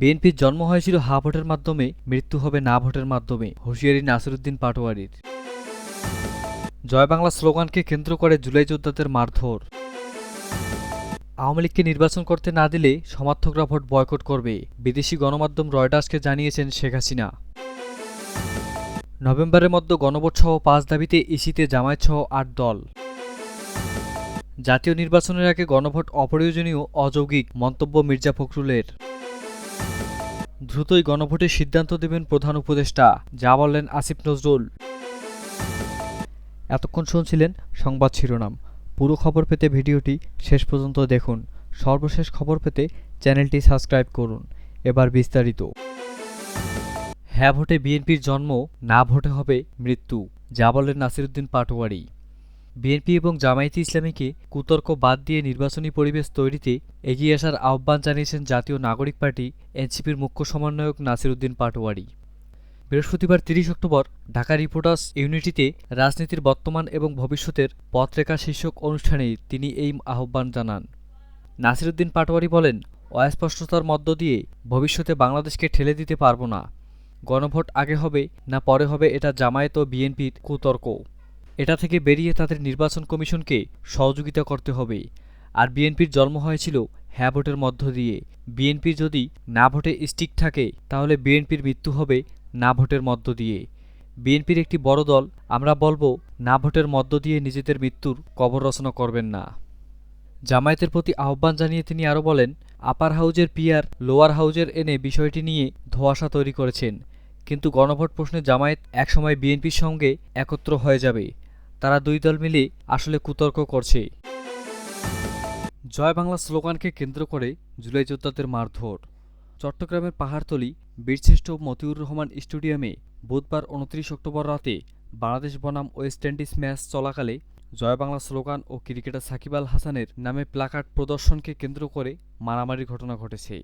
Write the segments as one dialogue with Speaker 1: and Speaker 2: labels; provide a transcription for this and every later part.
Speaker 1: বিএনপির জন্ম হয়েছিল হা ভোটের মাধ্যমে মৃত্যু হবে না ভোটের মাধ্যমে হুঁশিয়ারি নাসিরুদ্দিন পাটোয়ারির জয় বাংলা স্লোগানকে কেন্দ্র করে জুলাই যোদ্ধাদের মারধর আওয়ামী লীগকে নির্বাচন করতে না দিলে সমর্থকরা ভোট বয়কট করবে বিদেশি গণমাধ্যম রয়টার্সকে জানিয়েছেন শেখ হাসিনা নভেম্বরের মধ্যে গণভোট সহ পাঁচ দাবিতে ইসিতে জামায়াত সহ আট দল জাতীয় নির্বাচনের আগে গণভোট অপ্রয়োজনীয় অযৌগিক মন্তব্য মির্জা ফখরুলের দ্রুতই গণভোটের সিদ্ধান্ত দেবেন প্রধান উপদেষ্টা যা বললেন আসিফ নজরুল এতক্ষণ শুনছিলেন সংবাদ শিরোনাম পুরো খবর পেতে ভিডিওটি শেষ পর্যন্ত দেখুন সর্বশেষ খবর পেতে চ্যানেলটি সাবস্ক্রাইব করুন এবার বিস্তারিত হ্যাঁ ভোটে বিএনপির জন্ম না ভোটে হবে মৃত্যু যা বলেন নাসিরুদ্দিন পাটোয়ারি বিএনপি এবং জামায়াতে ইসলামীকে কুতর্ক বাদ দিয়ে নির্বাচনী পরিবেশ তৈরিতে এগিয়ে আসার আহ্বান জানিয়েছেন জাতীয় নাগরিক পার্টি এনসিপির মুখ্য সমন্বয়ক উদ্দিন পাটোয়ারি বৃহস্পতিবার তিরিশ অক্টোবর ঢাকা রিপোর্টার্স ইউনিটিতে রাজনীতির বর্তমান এবং ভবিষ্যতের পত্রেকা শীর্ষক অনুষ্ঠানে তিনি এই আহ্বান জানান নাসিরুদ্দিন পাটোয়ারি বলেন অস্পষ্টতার মধ্য দিয়ে ভবিষ্যতে বাংলাদেশকে ঠেলে দিতে পারব না গণভোট আগে হবে না পরে হবে এটা জামায়াত ও বিএনপির কুতর্ক এটা থেকে বেরিয়ে তাদের নির্বাচন কমিশনকে সহযোগিতা করতে হবে আর বিএনপির জন্ম হয়েছিল হ্যাঁ ভোটের মধ্য দিয়ে বিএনপির যদি না ভোটে স্টিক থাকে তাহলে বিএনপির মৃত্যু হবে না ভোটের মধ্য দিয়ে বিএনপির একটি বড় দল আমরা বলবো না ভোটের মধ্য দিয়ে নিজেদের মৃত্যুর কবর রচনা করবেন না জামায়াতের প্রতি আহ্বান জানিয়ে তিনি আরও বলেন আপার হাউজের পিয়ার লোয়ার হাউজের এনে বিষয়টি নিয়ে ধোয়াশা তৈরি করেছেন কিন্তু গণভোট প্রশ্নে জামায়াত একসময় বিএনপির সঙ্গে একত্র হয়ে যাবে তারা দুই দল মিলে আসলে কুতর্ক করছে জয় বাংলা স্লোগানকে কেন্দ্র করে জুলাই যোদ্ধাদের মারধর চট্টগ্রামের পাহাড়তলি বীরশ্রেষ্ঠ মতিউর রহমান স্টেডিয়ামে বুধবার উনত্রিশ অক্টোবর রাতে বাংলাদেশ বনাম ওয়েস্ট ইন্ডিজ ম্যাচ চলাকালে জয় বাংলা স্লোগান ও ক্রিকেটার সাকিব আল হাসানের নামে প্লাকার্ড প্রদর্শনকে কেন্দ্র করে মারামারির ঘটনা ঘটেছে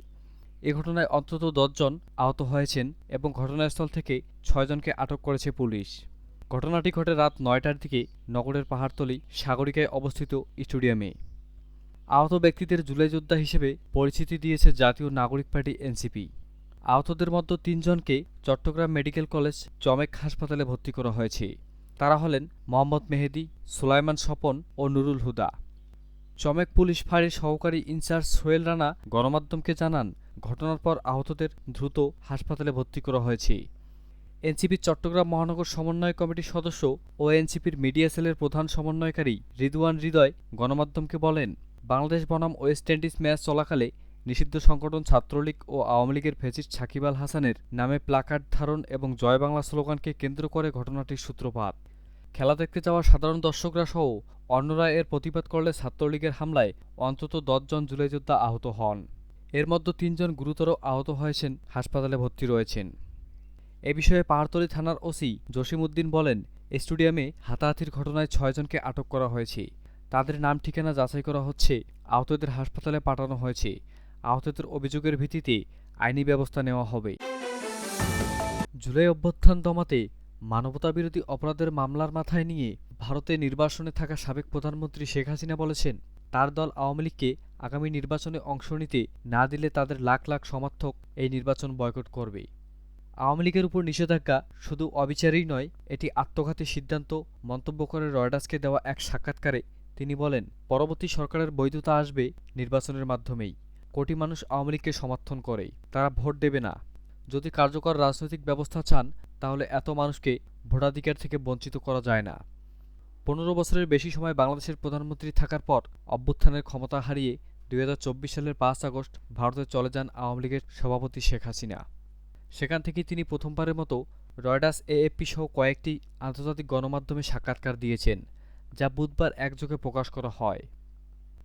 Speaker 1: এ ঘটনায় অন্তত দশজন আহত হয়েছেন এবং ঘটনাস্থল থেকে ছয়জনকে আটক করেছে পুলিশ ঘটনাটি ঘটে রাত নয়টার দিকে নগরের পাহাড়তলি সাগরিকায় অবস্থিত স্টেডিয়ামে আহত ব্যক্তিদের জুলাই যোদ্ধা হিসেবে পরিচিতি দিয়েছে জাতীয় নাগরিক পার্টি এনসিপি আহতদের মধ্যে তিনজনকে চট্টগ্রাম মেডিকেল কলেজ চমেক হাসপাতালে ভর্তি করা হয়েছে তারা হলেন মোহাম্মদ মেহেদি সুলাইমান স্বপন ও নুরুল হুদা চমেক পুলিশ ফাঁড়ির সহকারী ইনচার্জ সোহেল রানা গণমাধ্যমকে জানান ঘটনার পর আহতদের দ্রুত হাসপাতালে ভর্তি করা হয়েছে এনসিপির চট্টগ্রাম মহানগর সমন্বয় কমিটির সদস্য ও এনসিপির মিডিয়া সেলের প্রধান সমন্বয়কারী রিদওয়ান হৃদয় গণমাধ্যমকে বলেন বাংলাদেশ বনাম ওয়েস্ট ইন্ডিজ ম্যাচ চলাকালে নিষিদ্ধ সংগঠন ছাত্রলীগ ও আওয়ামী লীগের ফেজির সাকিব আল হাসানের নামে প্লাকার্ড ধারণ এবং জয় বাংলা স্লোগানকে কেন্দ্র করে ঘটনাটির সূত্রপাত খেলা দেখতে যাওয়া সাধারণ দর্শকরা সহ অন্যরা এর প্রতিবাদ করলে ছাত্রলীগের হামলায় অন্তত দশজন জুলাই যোদ্ধা আহত হন এর মধ্যে তিনজন গুরুতর আহত হয়েছেন হাসপাতালে ভর্তি রয়েছেন এ বিষয়ে পাহাড়তলী থানার ওসি জসিম উদ্দিন বলেন স্টেডিয়ামে হাতাহাতির ঘটনায় ছয়জনকে আটক করা হয়েছে তাদের নাম ঠিকানা যাচাই করা হচ্ছে আহতদের হাসপাতালে পাঠানো হয়েছে আহতদের অভিযোগের ভিত্তিতে আইনি ব্যবস্থা নেওয়া হবে জুলাই অভ্যুত্থান দমাতে মানবতাবিরোধী অপরাধের মামলার মাথায় নিয়ে ভারতে নির্বাসনে থাকা সাবেক প্রধানমন্ত্রী শেখ হাসিনা বলেছেন তার দল আওয়ামী লীগকে আগামী নির্বাচনে অংশ নিতে না দিলে তাদের লাখ লাখ সমর্থক এই নির্বাচন বয়কট করবে আওয়ামী লীগের উপর নিষেধাজ্ঞা শুধু অবিচারই নয় এটি আত্মঘাতী সিদ্ধান্ত মন্তব্য করে রয়ডার্সকে দেওয়া এক সাক্ষাৎকারে তিনি বলেন পরবর্তী সরকারের বৈধতা আসবে নির্বাচনের মাধ্যমেই কোটি মানুষ আওয়ামী লীগকে সমর্থন করে তারা ভোট দেবে না যদি কার্যকর রাজনৈতিক ব্যবস্থা চান তাহলে এত মানুষকে ভোটাধিকার থেকে বঞ্চিত করা যায় না পনেরো বছরের বেশি সময় বাংলাদেশের প্রধানমন্ত্রী থাকার পর অভ্যুত্থানের ক্ষমতা হারিয়ে দুই সালের পাঁচ আগস্ট ভারতে চলে যান আওয়ামী লীগের সভাপতি শেখ হাসিনা সেখান থেকে তিনি প্রথমবারের মতো রয়ডাস এএফপি সহ কয়েকটি আন্তর্জাতিক গণমাধ্যমে সাক্ষাৎকার দিয়েছেন যা বুধবার একযোগে প্রকাশ করা হয়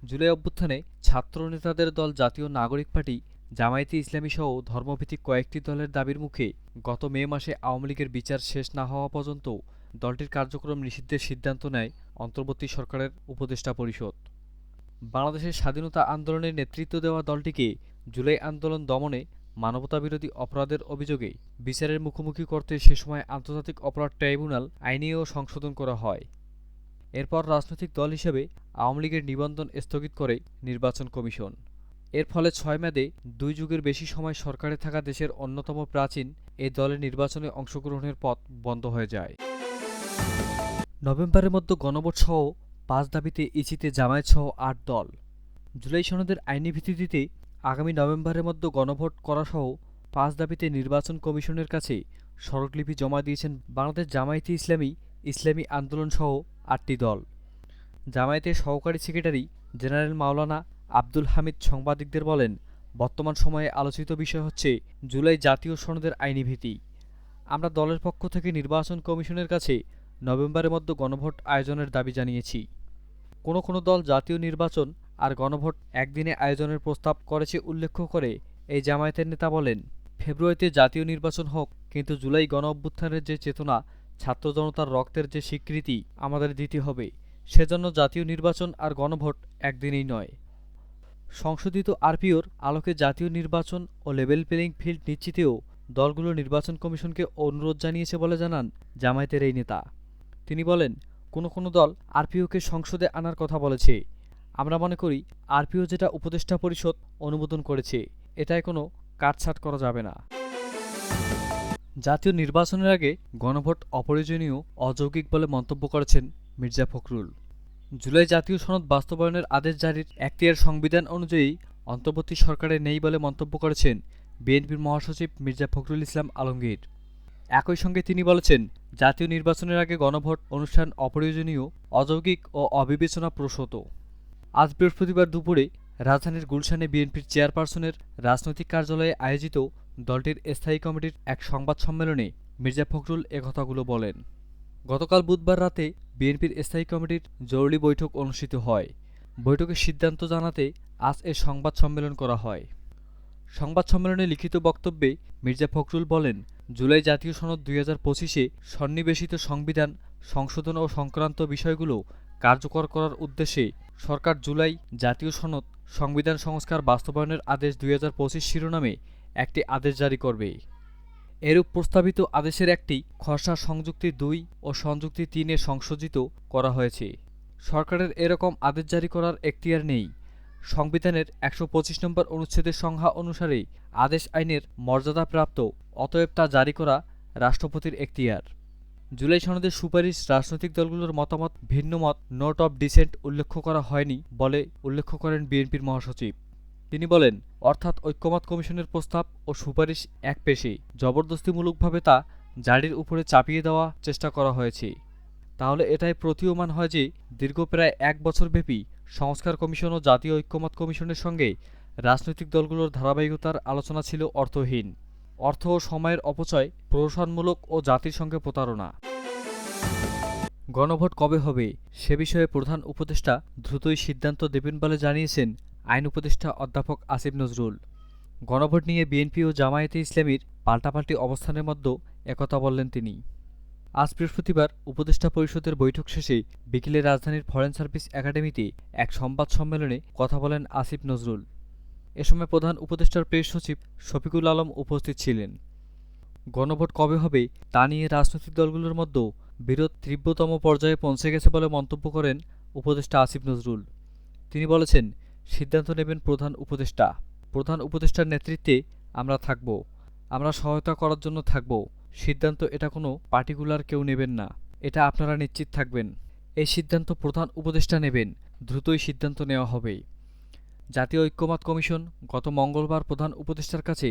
Speaker 1: জুলাই অভ্যুত্থানে ছাত্র নেতাদের দল জাতীয় নাগরিক পার্টি জামায়াতে ইসলামী সহ ধর্মভিত্তিক কয়েকটি দলের দাবির মুখে গত মে মাসে আওয়ামী লীগের বিচার শেষ না হওয়া পর্যন্ত দলটির কার্যক্রম নিষিদ্ধের সিদ্ধান্ত নেয় অন্তর্বর্তী সরকারের উপদেষ্টা পরিষদ বাংলাদেশের স্বাধীনতা আন্দোলনের নেতৃত্ব দেওয়া দলটিকে জুলাই আন্দোলন দমনে মানবতাবিরোধী অপরাধের অভিযোগে বিচারের মুখোমুখি করতে সে সময় আন্তর্জাতিক অপরাধ ট্রাইব্যুনাল আইনেও সংশোধন করা হয় এরপর রাজনৈতিক দল হিসেবে আওয়ামী লীগের নিবন্ধন স্থগিত করে নির্বাচন কমিশন এর ফলে ছয় মেয়াদে দুই যুগের বেশি সময় সরকারে থাকা দেশের অন্যতম প্রাচীন এ দলের নির্বাচনে অংশগ্রহণের পথ বন্ধ হয়ে যায় নভেম্বরের মধ্যে গণভোট সহ পাঁচ দাবিতে ইচিতে জামায়াত সহ আট দল জুলাই সনদের আইনি ভিত্তিতে আগামী নভেম্বরের মধ্যে গণভোট করাসহ পাঁচ দাবিতে নির্বাচন কমিশনের কাছে সড়কলিপি জমা দিয়েছেন বাংলাদেশ জামায়াতে ইসলামী ইসলামী আন্দোলনসহ আটটি দল জামায়াতের সহকারী সেক্রেটারি জেনারেল মাওলানা আব্দুল হামিদ সাংবাদিকদের বলেন বর্তমান সময়ে আলোচিত বিষয় হচ্ছে জুলাই জাতীয় সনদের আইনি ভীতি আমরা দলের পক্ষ থেকে নির্বাচন কমিশনের কাছে নভেম্বরের মধ্যে গণভোট আয়োজনের দাবি জানিয়েছি কোনো কোনো দল জাতীয় নির্বাচন আর গণভোট একদিনে আয়োজনের প্রস্তাব করেছে উল্লেখ করে এই জামায়াতের নেতা বলেন ফেব্রুয়ারিতে জাতীয় নির্বাচন হোক কিন্তু জুলাই গণ অভ্যুত্থানের যে চেতনা ছাত্র জনতার রক্তের যে স্বীকৃতি আমাদের দিতে হবে সেজন্য জাতীয় নির্বাচন আর গণভোট একদিনেই নয় সংশোধিত আরপিওর আলোকে জাতীয় নির্বাচন ও লেভেল প্লেয়িং ফিল্ড নিশ্চিতেও দলগুলো নির্বাচন কমিশনকে অনুরোধ জানিয়েছে বলে জানান জামায়াতের এই নেতা তিনি বলেন কোনো কোনো দল আরপিওকে সংসদে আনার কথা বলেছে আমরা মনে করি আরপিও যেটা উপদেষ্টা পরিষদ অনুমোদন করেছে এটায় কোনো কাটছাট করা যাবে না জাতীয় নির্বাচনের আগে গণভোট অপ্রয়োজনীয় অযৌগিক বলে মন্তব্য করেছেন মির্জা ফখরুল জুলাই জাতীয় সনদ বাস্তবায়নের আদেশ জারির একটিয়ার সংবিধান অনুযায়ী অন্তর্বর্তী সরকারে নেই বলে মন্তব্য করেছেন বিএনপির মহাসচিব মির্জা ফখরুল ইসলাম আলমগীর একই সঙ্গে তিনি বলেছেন জাতীয় নির্বাচনের আগে গণভোট অনুষ্ঠান অপ্রয়োজনীয় অযৌগিক ও অবিবেচনা প্রসূত আজ বৃহস্পতিবার দুপুরে রাজধানীর গুলশানে বিএনপির চেয়ারপারসনের রাজনৈতিক কার্যালয়ে আয়োজিত দলটির স্থায়ী কমিটির এক সংবাদ সম্মেলনে মির্জা ফখরুল একথাগুলো বলেন গতকাল বুধবার রাতে বিএনপির স্থায়ী কমিটির জরুরি বৈঠক অনুষ্ঠিত হয় বৈঠকের সিদ্ধান্ত জানাতে আজ এ সংবাদ সম্মেলন করা হয় সংবাদ সম্মেলনে লিখিত বক্তব্যে মির্জা ফখরুল বলেন জুলাই জাতীয় সনদ দুই হাজার পঁচিশে সন্নিবেশিত সংবিধান সংশোধন ও সংক্রান্ত বিষয়গুলো কার্যকর করার উদ্দেশ্যে সরকার জুলাই জাতীয় সনদ সংবিধান সংস্কার বাস্তবায়নের আদেশ দুই শিরোনামে একটি আদেশ জারি করবে এরূপ প্রস্তাবিত আদেশের একটি খসড়া সংযুক্তি দুই ও সংযুক্তি তিনে সংশোধিত করা হয়েছে সরকারের এরকম আদেশ জারি করার এখতিয়ার নেই সংবিধানের একশো পঁচিশ নম্বর অনুচ্ছেদের সংজ্ঞা অনুসারে আদেশ আইনের মর্যাদাপ্রাপ্ত অতএব তা জারি করা রাষ্ট্রপতির এখতিয়ার জুলাই সনদের সুপারিশ রাজনৈতিক দলগুলোর মতামত ভিন্ন মত নোট অব ডিসেন্ট উল্লেখ করা হয়নি বলে উল্লেখ করেন বিএনপির মহাসচিব তিনি বলেন অর্থাৎ ঐক্যমত কমিশনের প্রস্তাব ও সুপারিশ এক পেশে জবরদস্তিমূলকভাবে তা জারির উপরে চাপিয়ে দেওয়া চেষ্টা করা হয়েছে তাহলে এটাই প্রতীয়মান হয় যে দীর্ঘ প্রায় এক বছরব্যাপী সংস্কার কমিশন ও জাতীয় ঐক্যমত কমিশনের সঙ্গে রাজনৈতিক দলগুলোর ধারাবাহিকতার আলোচনা ছিল অর্থহীন অর্থ ও সময়ের অপচয় প্রশাসনমূলক ও জাতির সঙ্গে প্রতারণা গণভোট কবে হবে সে বিষয়ে প্রধান উপদেষ্টা দ্রুতই সিদ্ধান্ত দেবেন বলে জানিয়েছেন আইন উপদেষ্টা অধ্যাপক আসিফ নজরুল গণভোট নিয়ে বিএনপি ও জামায়াতে ইসলামীর পাল্টাপাল্টি অবস্থানের মধ্যে একথা বললেন তিনি আজ বৃহস্পতিবার উপদেষ্টা পরিষদের বৈঠক শেষে বিকেলে রাজধানীর ফরেন সার্ভিস একাডেমিতে এক সংবাদ সম্মেলনে কথা বলেন আসিফ নজরুল এ সময় প্রধান উপদেষ্টার প্রেস সচিব শফিকুল আলম উপস্থিত ছিলেন গণভোট কবে হবে তা নিয়ে রাজনৈতিক দলগুলোর মধ্যেও বিরোধ তীব্রতম পর্যায়ে পৌঁছে গেছে বলে মন্তব্য করেন উপদেষ্টা আসিফ নজরুল তিনি বলেছেন সিদ্ধান্ত নেবেন প্রধান উপদেষ্টা প্রধান উপদেষ্টার নেতৃত্বে আমরা থাকব আমরা সহায়তা করার জন্য থাকব সিদ্ধান্ত এটা কোনো পার্টিকুলার কেউ নেবেন না এটা আপনারা নিশ্চিত থাকবেন এই সিদ্ধান্ত প্রধান উপদেষ্টা নেবেন দ্রুতই সিদ্ধান্ত নেওয়া হবে জাতীয় ঐক্যমত কমিশন গত মঙ্গলবার প্রধান উপদেষ্টার কাছে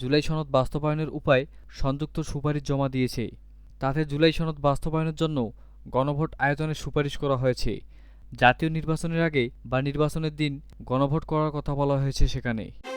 Speaker 1: জুলাই সনদ বাস্তবায়নের উপায় সংযুক্ত সুপারিশ জমা দিয়েছে তাতে জুলাই সনদ বাস্তবায়নের জন্য গণভোট আয়োজনের সুপারিশ করা হয়েছে জাতীয় নির্বাচনের আগে বা নির্বাচনের দিন গণভোট করার কথা বলা হয়েছে সেখানে